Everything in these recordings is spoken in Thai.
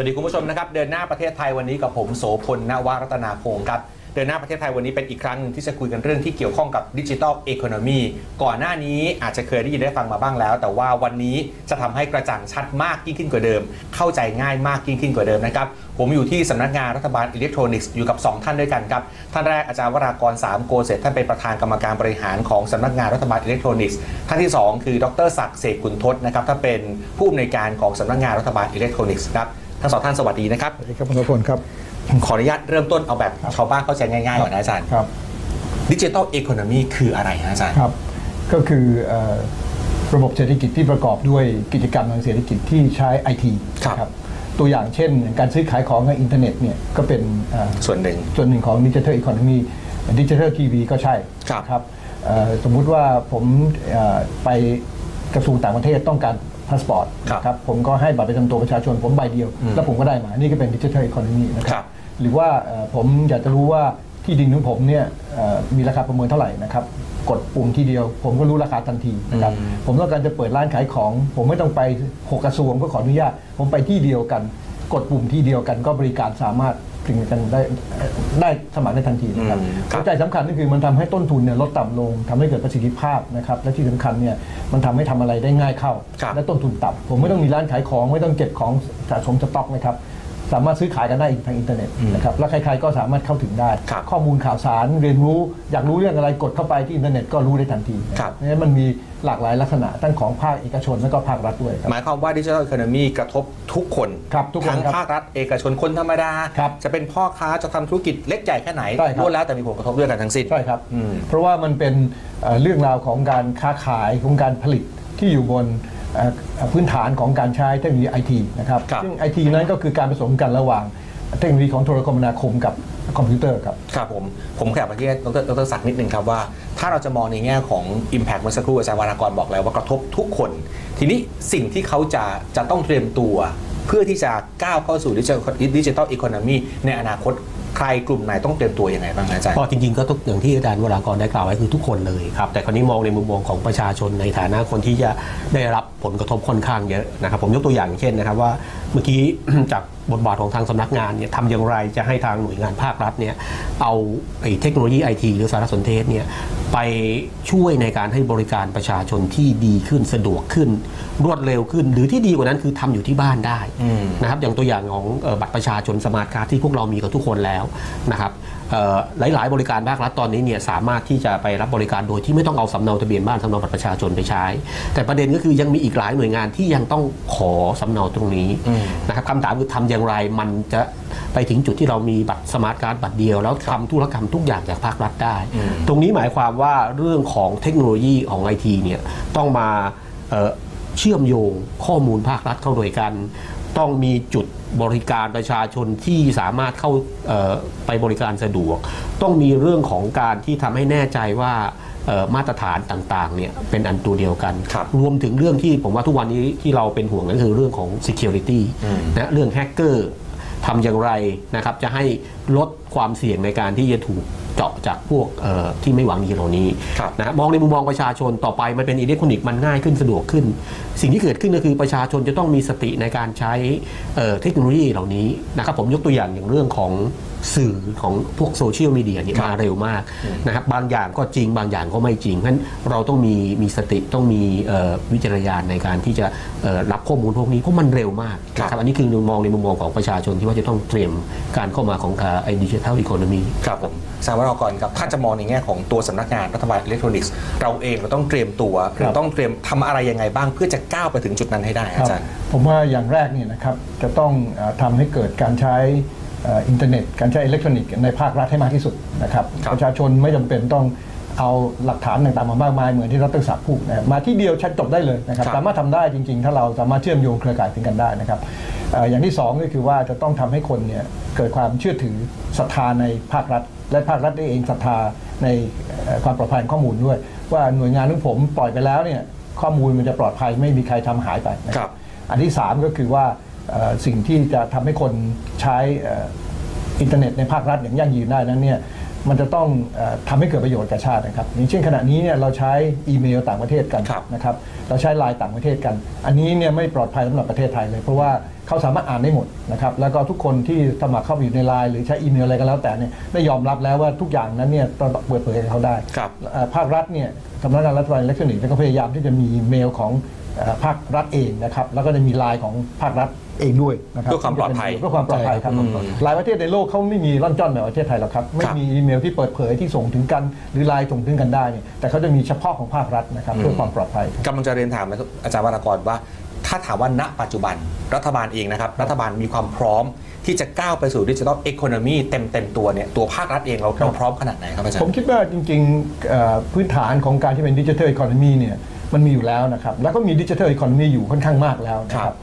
สวัสดีคุณผู้ชมนะครับเดินหน้าประเทศไทยวันนี้กับผมโสพลนวรัตนาพงศ์ครับเดินหน้าประเทศไทยวันนี้เป็นอีกครั้งหนึ่งที่จะคุยกันเรื่องที่เกี่ยวข้องกับดิจิทัลเอคอนมีก่อนหน้านี้อาจจะเคยได้ยินได้ฟังมาบ้างแล้ว แต่ว่าวันนี้จะทำให้กระจ่างชัดมากยิ่งขึ้นกว่าเดิม เข้าใจง่ายมากยิ่งขึ้นกว่าเดิมนะครับผมอยู่ที่สำนักงานรัฐบาลอิเล็กทรอนิกส์อยู่กับ 2 ท่านด้วยกันครับ ท่านแรกอาจารย์วรากรสามโกเศษท่านเป็นประธานกรรมการบริหารของสำนักงานรัฐบาลอิเล็กทรอนิกส์ท่านที่สองคือดรศักดิ์เสกกุลทศนะครับท่านเป็นผู้อำนวยการของสำนักงานรัฐบาลอิเล็กทรอนิกส์ครับ ทั้งสองท่านสวัสดีนะครับสวัสดีครับคุณพลครับขออนุญาตเริ่มต้นเอาแบบชาวบ้านเข้าใจง่ายๆก่อนนะอาจารย์ครับดิจิ t a ลเอ o อนมีคืออะไรฮะอาจารย์ครับ ก็คือเอ่อระบบเศรษฐกิจที่ประกอบด้วยกิจกรรมทางเศรษฐกิจที่ใช้ไอทีครับตัวอย่างเช่น การซื้อขายของในอินเทอร์เน็ตเนี่ยก็เป็นเอ่อส่วนหนึ่งส่วนหนึ่งของดิจิทัลอีโคโนมีดิจิทัลทีวีก็ใช่ครับครับเอ่อสมมุติว่าผมเอ่อไปกระทรวงต่างประเทศต้องการ พาสปอร์ตครับครับผมก็ให้บัตรประจำตัวประชาชนผมใบเดียวอืมแล้วผมก็ได้มา นี่ก็เป็นดิจิทัลอีโคโนมีนะคครัรับบหรือว่าเอ่อผมอยากจะรู้ว่าที่ดินของผมเนี่ยเอ่อมีราคาประเมินเท่าไหร่นะครับกดปุ่มทีเดียว ผมก็รู้ราคาทันทีนะครับอืมผมต้องการจะเปิดร้านขายของ ผมไม่ต้องไปหกกระทรวงเพื่อขออนุญาต ผมไปที่เดียวกัน กดปุ่มที่เดียวกันก็บริการสามารถ ถึงกันได้ได้สมัครได้ทันทีนะครับอืมครับหัวใจสำคัญก็คือมันทำให้ต้นทุนเนี่ยลดต่ำลงทำให้เกิดประสิทธิภาพนะครับและที่สำคัญเนี่ยมันทำให้ทำอะไรได้ง่ายเข้าครับและต้นทุนต่ำผมไม่ต้องมีร้านขายของไม่ต้องเก็บของสะสมสต็อกนะครับ สามารถซื้อขายกันได้ทางอินเทอร์เน็ตอืมนะครับแล้วใครๆก็สามารถเข้าถึงได้ครับข้อมูลข่าวสารเรียนรู้ อยากรู้เรื่องอะไรกดเข้าไปที่อินเทอร์เน็ตก็รู้ได้ทันทีนะครับเพราะฉะนั้นมันมีหลากหลายลักษณะทั้งของภาคเอกชนและก็ภาครัฐด้วยครับหมายความว่าดิจิ t a ลเอ o อนมีกระทบทุกคนครับทุกคนทั้งครับภาครัฐเอกชนคนธรรมดาครับจะเป็นพ่อค้าจะทำธุรกิจเล็กใหญ่แค่ไหนใช่ครับล้วนแล้วแต่มีผลกระทบด้วยกันทั้งสิ้นใช่ครับอืมเพราะว่ามันเป็นเอ่อเรื่องราวของการค้าขายของการผลิตที่อยู่บนเอ่อเอ่อ พื้นฐานของการใช้เทคโนโลยีไอทีนะครับครับซึ่งไอทีนั้นก็คือการผสมกันระหว่างเทคโนโลยีของโทรคมนาคมกับคอมพิวเตอร์ครับ ครับผม ผมขยับมาที่ดรดรศักดิ์นิดนึงครับว่า ถ้าเราจะมองในแง่ของ Impact เมื่อสักครู่อาจารย์วรากรบอกแล้วว่ากระทบทุกคน ทีนี้สิ่งที่เขาจะจะต้องเตรียมตัว เพื่อที่จะก้าวเข้าสู่ดิจิทัลดิจิทัลอีโคโนมีในอนาคต ใครกลุ่มไหนต้องเตรียมตัวยังไงบ้างอาจารย์ก็จริงๆก็ทุกอย่างที่อาจารย์วรากรได้กล่าวไว้คือทุกคนเลยครับ แต่คราวนี้มองในมุมมองของประชาชนในฐานะคนที่จะได้รับผลกระทบค่อนข้างเยอะนะครับ ผมยกตัวอย่างเช่นนะครับว่าเมื่อกี้จาก บทบาทของทางสำนักงานเนี่ยทำอย่างไรจะให้ทางหน่วยงานภาครัฐเนี่ยเอาเทคโนโลยีไอทีหรือสารสนเทศเนี่ยไปช่วยในการให้บริการประชาชนที่ดีขึ้นสะดวกขึ้น รวดเร็วขึ้น หรือที่ดีกว่านั้นคือทำอยู่ที่บ้านได้นะครับอย่างตัวอย่างของออบัตรประชาชนสมาร์ทการ์ดที่พวกเรามีกับทุกคนแล้วนะครับ หลาย ๆ บริการภาครัฐตอนนี้เนี่ยสามารถที่จะไปรับบริการโดยที่ไม่ต้องเอาสำเนาทะเบียนบ้านสำเนาบัตรประชาชนไปใช้ แต่ประเด็นก็คือยังมีอีกหลายหน่วยงานที่ยังต้องขอสำเนาตรงนี้อืมนะครับคำถามคือทำอย่างไรมันจะไปถึงจุดที่เรามีบัตรสมาร์ทการ์ดบัตรเดียว แล้วทำธุรกรรมทุกอย่างจากภาครัฐได้อืมตรงนี้หมายความว่าเรื่องของเทคโนโลยีของไอทีเนี่ยต้องมาเอ่อเชื่อมโยงข้อมูลภาครัฐเข้าด้วยกัน ต้องมีจุดบริการประชาชนที่สามารถเข้าเอ่อไปบริการสะดวก ต้องมีเรื่องของการที่ทำให้แน่ใจว่าเอ่อมาตรฐานต่างๆเนี่ยเป็นอันตัวเดียวกันครับรวมถึงเรื่องที่ผมว่าทุกวันนี้ที่เราเป็นห่วงนั่นคือเรื่องของ security อืมนะเรื่องแฮกเกอร์ทำอย่างไรนะครับจะให้ลดความเสี่ยงในการที่จะถูก เจาะจากพวกเอ่อที่ไม่หวังดีเหล่านี้ครับนะมองในมุมมองประชาชนต่อไปมันเป็นอิเล็กทรอนิกส์มันง่ายขึ้นสะดวกขึ้น สิ่งที่เกิดขึ้นก็คือประชาชนจะต้องมีสติในการใช้เอ่อเทคโนโลยีเหล่านี้นะครับผมยกตัวอย่างอย่างเรื่องของ สื่อของพวกโซเชียลมีเดียเนี่ยครับมาเร็วมากนะครับบางอย่างก็จริงบางอย่างก็ไม่จริงเพราะฉะนั้นเราต้องมีมีสติต้องมีเอ่อวิจารณญาณในการที่จะเอ่อรับข้อมูลพวกนี้เพราะมันเร็วมากนะครับอันนี้คือมองในมุมมองของประชาชนที่ว่าจะต้องเตรียมการเข้ามาของไอ้ดิจิทัลอีโคโนมีครับผมอาจารย์วรากรครับถ้าจะมองในแง่ของตัวสำนักงานรัฐบาลอิเล็กทรอนิกส์เราเองเราต้องเตรียมตัวเราต้องเตรียมทำอะไรยังไงบ้างเพื่อจะก้าวไปถึงจุดนั้นให้ได้ครัอาบจารย์ผมว่าอย่างแรกเนี่ยนะครับจะต้องเออทำให้เกิดการใช้เอ่ออินเทอร์เน็ต การใช้อิเล็กทรอนิกส์ในภาครัฐให้มากที่สุดนะครับครับประชาชนไม่จำเป็นต้องเอาหลักฐานต่างๆมามากมายเหมือนที่รัฐศักดิ์พูดนะครับมาที่เดียวชัดจบได้เลยนะครับครับสามารถทำได้จริง ๆ ถ้าเราสามารถเชื่อมโยงเครือข่ายถึงกันได้นะครับเอ่ออย่างที่สองก็คือว่าจะต้องทำให้คนเนี่ยเกิดความเชื่อถือศรัทธาในภาครัฐ และภาครัฐเองศรัทธาในเอ่อความปลอดภัยของข้อมูลด้วย ว่าหน่วยงานของผมปล่อยไปแล้วเนี่ยข้อมูลมันจะปลอดภัยไม่มีใครทำหายไปนะคครัรับบอันที่ 3 ก็คือว่าเอ่อ สิ่งที่จะทำให้คนใช้เอ่ออินเทอร์เน็ตในภาครัฐอย่างยั่งยืนได้นั้นเนี่ยมันจะต้องเออทำให้เกิดประโยชน์แก่ชาตินะครับอย่างเช่นขณะนี้เนี่ยเราใช้อีเมลต่างประเทศกันครับนะครับเราใช้ไลน์ต่างประเทศกัน อันนี้เนี่ยไม่ปลอดภัยสำหรับประเทศไทยเลย เพราะว่าเขาสามารถอ่านได้หมดนะครับแล้วก็ทุกคนที่สมัครเข้าไปอยู่ในไลน์หรือใช้อีเมลอะไรก็แล้วแต่เนี่ยได้ยอมรับแล้วว่าทุกอย่างนั้นเนี่ยต้องเปิดเผยให้เขาได้ครับเอ่อภาครัฐเนี่ยสำนักงานรัฐบาลอิเล็กทรอนิกส์ก็พยายามที่จะมีเมลของเอ่อภาครัฐเองนะครับแล้วก็จะมีไลน์ของภาครัฐ เองด้วยนะครับเพื่อความปลอดภัยเพื่อความปลอดภัยครับอืมหลายประเทศในโลกเขาไม่มีร่อนจ้อนแบบประเทศไทยหรอกครับไม่มีอีเมลที่เปิดเผยที่ส่งถึงกัน หรือไลน์ส่งถึงกันได้เนี่ยแต่เขาจะมีเฉพาะของภาครัฐนะครับเพื่อความปลอดภัยกำลังจะเรียนถามอาจารย์วรากรว่า ถ้าถามว่าณปัจจุบันรัฐบาลเองนะครับรัฐบาลมีความพร้อม ที่จะก้าวไปสู่ดิจิทัลเอ o n o นมีเต็มเต็มๆตัวเนี่ยตัวภาครัฐเองเราเราพร้อมขนาดไหนครับอาจารผมย์คิดว่าจริงๆเอ่อพื้นฐานของการที่เป็นดิจิทัลอีโคโนมีเนี่ยมันมีอยู่แล้วนะครับ แล้วก็มีดิจิทัลอีโคโนมีอยู่ค่อนข้างมากแล้วนะคครัรับบ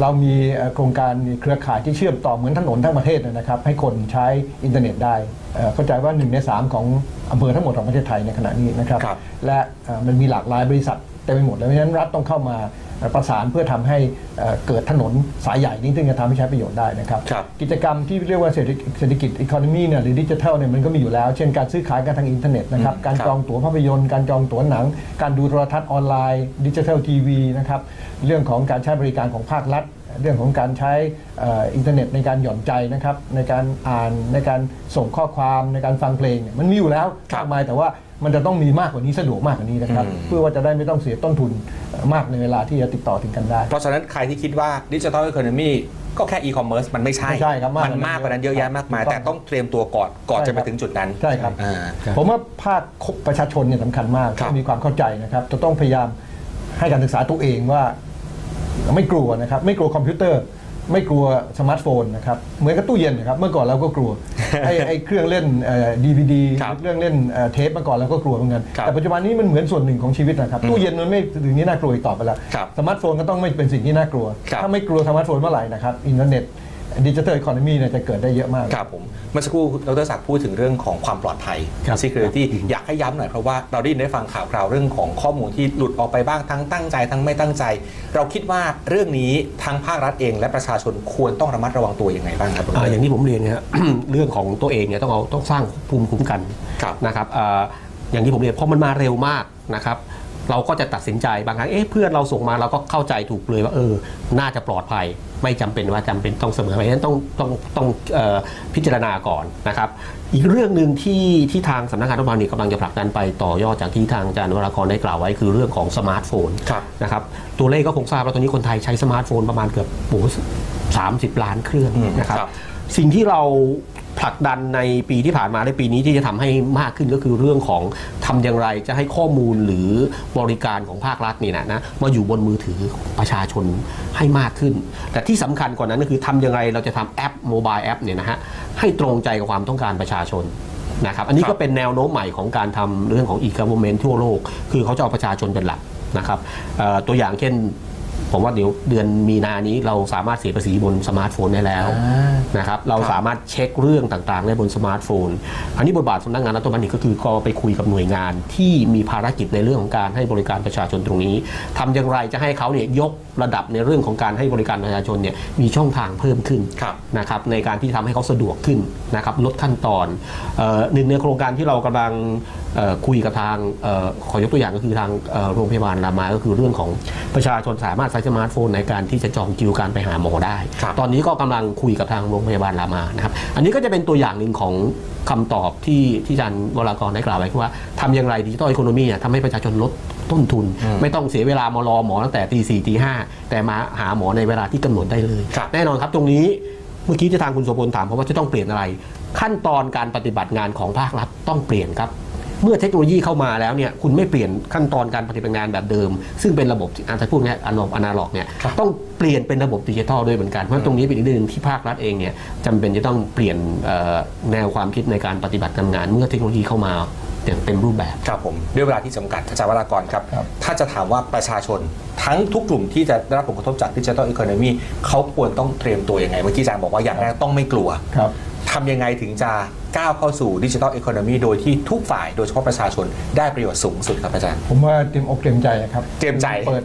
เรามีเอ่อโครงการมีเครือข่ายที่เชื่อมต่อเหมือนถนนทั้งประเทศนะครับ ให้คนใช้อินเทอร์เน็ตได้เอ่อเข้าใจว่า 1 ใน 3 ของอำเภอทั้งหมดของประเทศไทยในขณะนี้นะครับครับและเอ่อมันมีหลากหลายบริษัทเต็มไปหมดเลยเพราะฉะนั้นรัฐต้องเข้ามาเอ่อประสานเพื่อทำให้เอ่อเกิดถนนสายใหญ่นี้ซึ่งจะทำให้ใช้ประโยชน์ได้นะครับครับกิจกรรมที่เรียกว่าเศรษฐกิจเศรษฐกิจอีโคโนมีเนี่ยหรือดิจิทัลเนี่ยมันก็มีอยู่แล้ว เช่นการซื้อขายกันทางอินเทอร์เน็ตนะครับอืมการครับจองตั๋วภาพยนตร์การจองตั๋วหนัง การดูโทรทัศน์ออนไลน์ดิจิทัลทีวีนะครับเรื่องของการใช้บริการของภาครัฐเรื่องของการใช้เอ่ออินเทอร์เน็ตในการหย่อนใจนะครับในการอ่านในการส่งข้อความในการฟังเพลงเนี่ยมันมีอยู่แล้วครับมากมายแต่ว่า มันจะต้องมีมากกว่านี้สะดวกมากกว่านี้นะครับอืมเพื่อว่าจะได้ไม่ต้องเสียต้นทุนเอ่อมากในเวลาที่จะติดต่อถึงกันได้ เพราะฉะนั้นใครที่คิดว่าดิจิทัลเอ o n o นมีก็แค่อีคอมเมิร์ซมันไม่ใช่ไม่ใช่ครับมากมันกว่านั้นมากกว่านั้นเยอะแยะมากมายถูกต้องแต่ต้องเตรียมตัวก่อนก่อนใช่จะไปครับถึงจุดนั้นใช่ครับอ่าครับผมว่าภาคประชาชนเนี่ยสำคัญมากครับต้องมีความเข้าใจนะครับ จะต้องพยายามให้การศึกษาตัวเองว่า ไม่กลัวนะครับ ไม่กลัวคอมพิวเตอร์ ไม่กลัวสมาร์ทโฟนนะครับ เหมือนกับตู้เย็นนะครับ เมื่อก่อนเราก็กลัว ไอ้ไอ้เครื่องเล่นดีวีดีครับเครื่องเล่นเอ่อเทปเมื่อก่อนเราก็กลัวเหมือนกันครับแต่ปัจจุบันนี้มันเหมือนส่วนหนึ่งของชีวิตนะครับตู้เย็นมันไม่ถึงนี้น่ากลัวอีกต่อไปแล้วครับสมาร์ทโฟนก็ต้องไม่เป็นสิ่งที่น่ากลัวครับถ้าไม่กลัวสมาร์ทโฟนเมื่อไหร่นะครับอินเทอร์เน็ต ดิจิทัลอีโคโนมีเนี่ยจะเกิดได้เยอะมาก ครับผมเมื่อสักครู่ดรศักดิ์พูดถึงเรื่องของความปลอดภัยครับ security อยากให้ย้ำหน่อยเพราะว่าเราได้ยินได้ฟังข่าวคราวเรื่องของข้อมูลที่หลุดออกไปบ้างทั้งตั้งใจทั้งไม่ตั้งใจ เราคิดว่าเรื่องนี้ทั้งภาครัฐเอง และประชาชนควรต้องระมัดระวังตัวยังไงบ้างครับอ่าอย่างที่ผมเรียนนะฮะเรื่องของตัวเองเนี่ยต้องเอาต้องสร้างภูมิคุ้มกันครับนะครับอ่าอย่างที่ผมเรียนเพราะมันมาเร็วมากนะครับ เราก็จะตัดสินใจบางครั้งเอ๊ะเพื่อนเราส่งมาเราก็เข้าใจถูกเลยว่าเออ น่าจะปลอดภัย ไม่จำเป็นว่าจำเป็นต้องเสมอไปฉะนั้นต้องต้องต้องเอ่อพิจารณาก่อนนะครับ อีกเรื่องหนึ่งที่ที่ทางสำนักงานรัฐบาลนี่กำลังจะผลักดันไปต่อยอดจากที่ทางอาจารย์วรากรได้กล่าวไว้คือเรื่องของสมาร์ทโฟนครับนะครับตัวเลขก็คงทราบแล้วตอนนี้คนไทยใช้สมาร์ทโฟนประมาณเกือบโอ้สามสิบล้านเครื่องอืมนะครับครับสิ่งที่เรา ผลักดันในปีที่ผ่านมาในปีนี้ที่จะทำให้มากขึ้นก็คือเรื่องของทำอย่างไรจะให้ข้อมูลหรือบริการของภาครัฐนี่นะนะมาอยู่บนมือถือประชาชนให้มากขึ้น แต่ที่สำคัญกว่านั้นก็คือทำอย่างไรเราจะทำแอปโมบายแอปเนี่ยนะฮะให้ตรงใจกับความต้องการประชาชนนะครับอันนี้ก็เป็นแนวโน้มใหม่ของการทำเรื่องของ e-government ทั่วโลก คือเขาจะเอาประชาชนเป็นหลักนะครับตัวอย่างเช่น ผมว่าเดี๋ยวเดือนมีนานี้เราสามารถเสียภาษีบนสมาร์ทโฟนได้แล้วอ่านะครับเราครับสามารถเช็คเรื่องต่างๆ ได้บนสมาร์ทโฟน อันนี้บทบาทสำนักงานรัฐบาลนี่ก็คือก็ไปคุยกับหน่วยงานที่มีภารกิจในเรื่องของการให้บริการประชาชนตรงนี้ทำอย่างไรจะให้เขาเนี่ยยกระดับในเรื่องของการให้บริการประชาชนเนี่ยมีช่องทางเพิ่มขึ้นครับนะครับในการที่ทำให้เขาสะดวกขึ้นนะครับลดขั้นตอนเอ่อหนึ่งในโครงการที่เรากำลังเอ่อ คุยกับทางเอ่อขอยกตัวอย่างก็คือทางเอ่อโรงพยาบาลรามา ก็คือเรื่องของประชาชนสามารถใช้สมาร์ทโฟนในการที่จะจองคิวการไปหาหมอได้ครับตอนนี้ก็กำลังคุยกับทางโรงพยาบาลรามานะครับ อันนี้ก็จะเป็นตัวอย่างหนึ่งของคำตอบที่ที่อาจารย์วรากรได้กล่าวไว้คือว่าทำอย่างไรดิจิตอลอีโคโนมีทำให้ประชาชนลดต้นทุนอืมไม่ต้องเสียเวลามารอหมอตั้งแต่ตีสี่ตีห้าแต่มาหาหมอในเวลาที่กำหนดได้เลยครับแน่นอนครับตรงนี้เมื่อกี้ที่ทางคุณโสพลถามเพราะว่าจะต้องเปลี่ยนอะไร ขั้นตอนการปฏิบัติงานของภาครัฐต้องเปลี่ยนครับ เมื่อเทคโนโลยีเข้ามาแล้วเนี่ยคุณไม่เปลี่ยนขั้นตอนการปฏิบัติงานแบบเดิม ซึ่งเป็นระบบที่อาจจะพูดง่ายอนาล็อกอนาล็อกเนี่ยครับต้องเปลี่ยนเป็นระบบดิจิทัลด้วยเหมือนกัน เพราะฉะนั้นตรงนี้เป็นอีกเรื่องหนึ่งที่ภาครัฐเองเนี่ยจำเป็นจะต้องเปลี่ยนเอ่อแนวความคิดในการปฏิบัติการงาน เมื่อเทคโนโลยีเข้ามาอย่างเต็มรูปแบบครับผมด้วยเวลาที่จำกัดอาจารย์วรากรครับครับ ถ้าจะถามว่าประชาชนทั้งทุกกลุ่มที่จะได้รับผลกระทบจากดิจิทัลอีโคโนมีเขาควรต้องเตรียมตัวยังไง เมื่อกี้อาจารย์บอกว่าอย่างแรกต้องไม่กลัวครับ ทำยังไงถึงจะก้าวเข้าสู่ดิจิทัลอีโคโนมีโดยที่ทุกฝ่ายโดยเฉพาะประชาชนได้ประโยชน์สูงสุดครับอาจารย์ ผมว่าเตรียมอกเตรียมใจครับเตรียมใจเปิด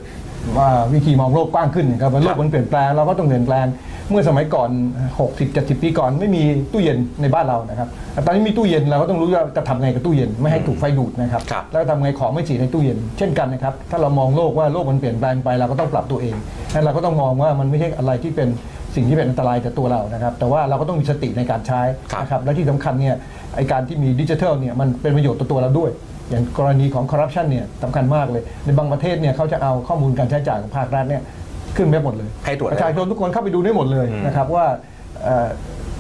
ว่าวิธีมองโลกกว้างขึ้นนะครับว่าโลกมันเปลี่ยนแปลงเราก็ต้องเปลี่ยนแปลง เมื่อสมัยก่อน 60 70 ปีก่อนไม่มีตู้เย็นในบ้านเรานะครับแต่ตอนนี้มีตู้เย็นเราก็ต้องรู้ว่าจะทำไงกับตู้เย็นไม่ให้ถูกไฟดูดนะครับครับแล้วทำไงของไม่เสียในตู้เย็น เช่นกันนะครับถ้าเรามองโลกว่าโลกมันเปลี่ยนแปลงไปเราก็ต้องปรับตัวเองนั้นเราก็ต้องมองว่ามันไม่ใช่อะไรที่เป็น สิ่งที่เป็นอันตรายกับตัวเรานะครับ แต่ว่าเราก็ต้องมีสติในการใช้ครับนะครับและที่สำคัญเนี่ยไอการที่มีดิจิทัลเนี่ยมันเป็นประโยชน์ต่อตัวเราด้วย อย่างกรณีของคอร์รัปชันเนี่ยสำคัญมากเลย ในบางประเทศเนี่ยเขาจะเอาข้อมูลการใช้จ่ายของภาครัฐเนี่ยขึ้นไปหมดเลยให้ตรวจประชาชนทุกคนเข้าไปดูได้หมดเลยอืมนะครับว่าเอ่อ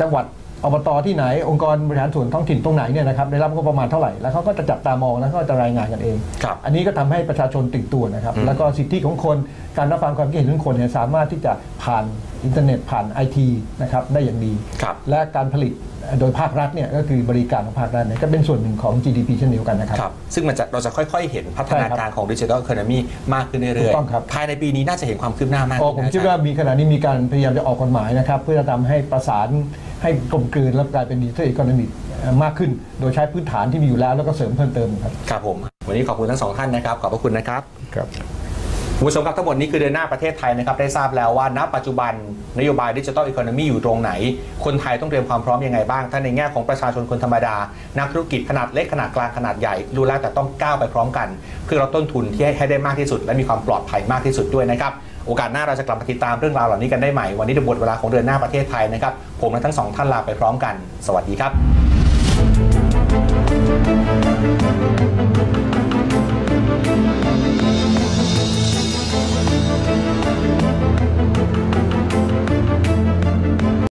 จังหวัด อบตที่ไหนองค์กรบริหารส่วนท้องถิ่นตรงไหนเนี่ยนะครับได้รับงบประมาณเท่าไหร่แล้วเขาก็จะจับตามองแล้วก็จะรายงานกันเองครับอันนี้ก็ทำให้ประชาชนตื่นตัวนะครับอืมแล้วก็สิทธิของคนการรับฟังความคิดเห็นของคนเนี่ยสามารถที่จะผ่านอินเทอร์เน็ตผ่านไอทีนะครับได้อย่างดีครับและการผลิตโดยภาครัฐเนี่ยก็คือบริการของภาครัฐเนี่ยก็เป็นส่วนหนึ่งของ GDP เช่นเดียวกันนะครับครับซึ่งมันจะเราจะค่อยๆ เห็นพัฒนาการของดิจิทัล e c o n o m y มากขึ้นเรื่ถูอยกต้องครับภายในปีนี้น่าจะเห็นความคืบหน้ามากอ๋อขึ้นผมนะคิดว่ามีขณะนี้มีการพยายามจะออกกฎหมายนะครับเพื่อจะทำให้ประสาน ให้กลมกลืนและกลายเป็นดิจิทัลอีโคโนมิมากขึ้น โดยใช้พื้นฐานที่มีอยู่แล้วแล้วก็เสริมเพิ่มเติมครับครับผม วันนี้ขอบคุณทั้งสองท่านนะครับ ขอบพระคุณนะครับครับคุณผู้ชมครับทั้งหมดนี้คือเดือนหน้าประเทศไทยนะครับได้ทราบแล้วว่าณปัจจุบันนโยบายดิจิทัลอีโคโนมีอยู่ตรงไหน คนไทยต้องเตรียมความพร้อมยังไงบ้างทั้งในแง่ของประชาชนคนธรรมดา นักธุรกิจขนาดเล็กขนาดกลางขนาดใหญ่รู้แล้วแต่ต้องก้าวไปพร้อมกัน เพื่อลดต้นทุนที่ให้ได้มากที่สุด และมีความปลอดภัยมากที่สุดด้วยนะครับ โอกาสหน้าเราจะกลับมาติดตามเรื่องราวเหล่านี้กันได้ใหม่ วันนี้เดบทเวลาของเดือนหน้าประเทศไทยนะครับ ผมและทั้งสองท่านลาไปพร้อมกัน สวัสดีครับ